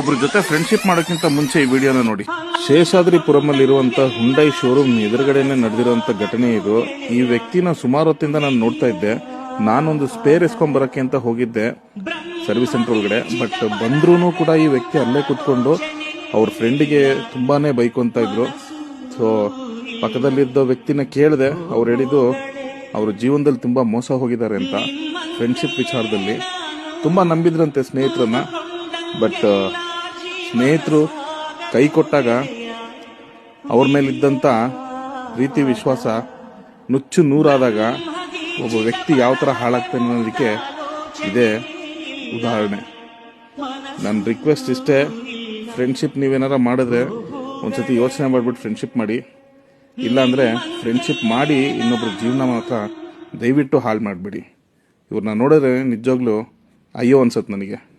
ಒಬ್ರ ಜೊತೆ ಫ್ರೆಂಡ್ಶಿಪ್ ಮಾಡೋಕ್ಕಿಂತ ಮುಂಚೆ ಈ ವಿಡಿಯೋನ ನೋಡಿ. ಶೇಷಾದ್ರಿಪುರಮಲ್ಲಿ ಇರುವಂತ ಹುಂಡೈ ಶೋರೂಮ್ ಎದುರುಗಡೆನೆ ನಡೆದಿರುವಂತ ಘಟನೆ ಇದು. ಈ ವ್ಯಕ್ತಿನ ಸುಮಾರು ಹೊತ್ತಿಂದ ನಾನು ನೋಡ್ತಾ ಇದ್ದೆ. ನಾನೊಂದು ಸ್ಪೇರ್ ಎಸ್ಕೊಂಡ್ ಬರಕ್ಕೆ ಅಂತ ಹೋಗಿದ್ದೆ. ಸರ್ವಿಸ್ ಸೆಂಟರ್ ಒಳಗಡೆ. ಬಟ್ ಬಂದ್ರೂ ಕೂಡ ಈ ವ್ಯಕ್ತಿ ಅಲ್ಲೇ ಕುತ್ಕೊಂಡು ಅವ್ರ ಫ್ರೆಂಡಿಗೆ ತುಂಬಾನೇ ಬೈಕೊಂತ ಇದ್ರು. ಸೊ ಪಕ್ಕದಲ್ಲಿದ್ದ ವ್ಯಕ್ತಿನ ಕೇಳಿದೆ. ಅವ್ರು ಹೇಳಿದ್ದು, ಅವ್ರ ಜೀವನದಲ್ಲಿ ತುಂಬಾ ಮೋಸ ಹೋಗಿದ್ದಾರೆ ಅಂತ. ಫ್ರೆಂಡ್ಶಿಪ್ ವಿಚಾರದಲ್ಲಿ. ತುಂಬಾ ನಂಬಿದ್ರಂತೆ ಸ್ನೇಹಿತರನ್ನ. ಬಟ್ ಸ್ನೇಹಿತರು ಕೈ ಕೊಟ್ಟಾಗ ಅವ್ರ ಮೇಲಿದ್ದಂಥ ರೀತಿ ವಿಶ್ವಾಸ ನುಚ್ಚು ನೂರಾದಾಗ ಒಬ್ಬ ವ್ಯಕ್ತಿ ಯಾವ ಥರ ಹಾಳಾಗ್ತಾನೆ ಅನ್ನೋದಕ್ಕೆ ಇದೇ ಉದಾಹರಣೆ. ನನ್ನ ರಿಕ್ವೆಸ್ಟ್ ಇಷ್ಟೇ ಫ್ರೆಂಡ್ಶಿಪ್ ನೀವೇನಾರ ಮಾಡಿದ್ರೆ ಒಂದ್ಸತಿ ಯೋಚನೆ ಮಾಡಿಬಿಟ್ಟು ಫ್ರೆಂಡ್ಶಿಪ್ ಮಾಡಿ. ಇಲ್ಲಾಂದರೆ ಫ್ರೆಂಡ್ಶಿಪ್ ಮಾಡಿ ಇನ್ನೊಬ್ಬರ ಜೀವನ ಮಾತ್ರ ದಯವಿಟ್ಟು ಹಾಳು ಮಾಡಿಬಿಡಿ. ಇವ್ರನ್ನ ನೋಡಿದ್ರೆ ನಿಜವಾಗ್ಲೂ ಅಯ್ಯೋ ಅನ್ಸತ್ತೆ ನನಗೆ.